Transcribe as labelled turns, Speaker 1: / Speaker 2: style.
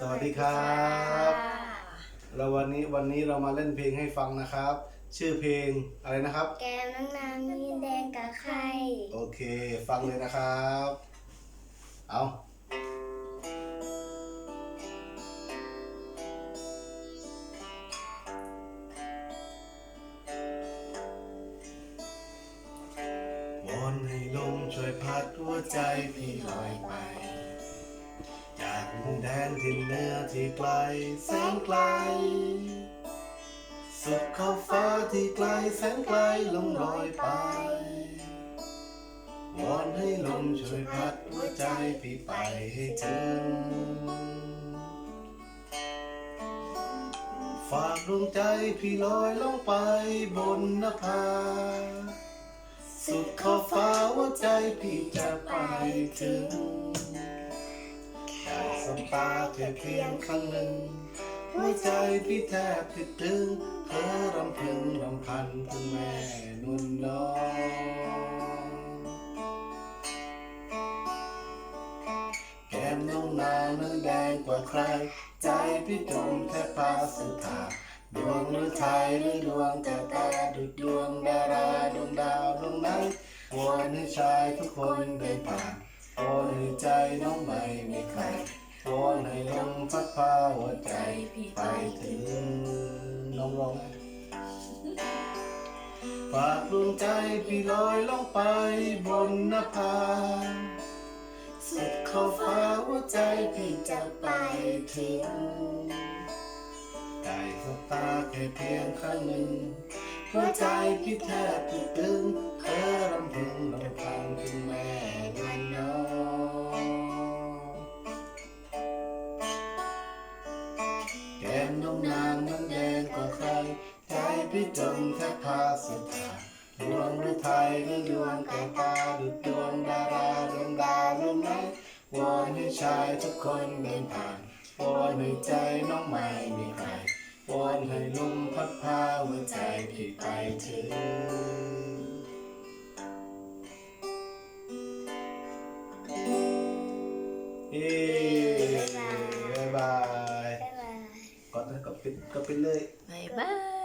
Speaker 1: สวัสดีครับแล้ววันนี้วันนี้เรามาเล่นเพลงให้ฟังนะครับ ชื่อเพลงอะไรนะครับ
Speaker 2: แกมน้องน้ำมีแดงกับไข่
Speaker 1: โอเคฟังเลยนะครับ เอาวอนให้ลมช่วยพัดหัวใจพี่ลอยไปจาก ดนแดนที่เหนือที่ไกลแสนไกล สุดขอบฟ้าที่ไกลแสนไกลลงลอยไป วอนให้ลมช่วยพัดหัวใจพี่ไปให้ถึง ฝากดวงใจพี่ลอยลงไปบนนภา สุดขอบฟ้าหัวใจพี่จะไปถึง สบตาแค่เพียงครั้งหนึ่ง หัวใจพี่แทบติดตึงเธอรำพึงรำพันถึงแม่นุ่นน้องแก้มน้องนางนั้นแดงกว่าใคร ใจพี่จมแทบพาสุธาดวงหรือไทยหรือดวงกระตาดุดดวงดาราดวงดาวดวงนั้นวอนให้ชายทุกคนเดินผ่านวอนให้ใจน้องไม่ พัดพาหัวใจไปถึงน้องร้องฝากดวงใจพี่ลอยลงไปบนนภาสุดขอบฟ้าหัวใจพี่จะไปถึงได้สบตาแค่เพียงครั้งหนึ่งหัวใจพี่แทบติดตึงเธอรำพึงรำพันถึงแม่ แก้มน้องนางนั้นแดงกว่าใคร ใจพี่จมแทบพาสุดาดวงหรือไทยหรือดวงแก้วตาดุดดวงดาราดวงดาวดวงไหนวอนให้ชายทุกคนเดินผ่านวอนให้ใจน้องไม่มีใครวอนให้ลมพัดพาหัวใจพี่ไปถึงเย้ ปิดก็ปิดเลย
Speaker 3: บายบาย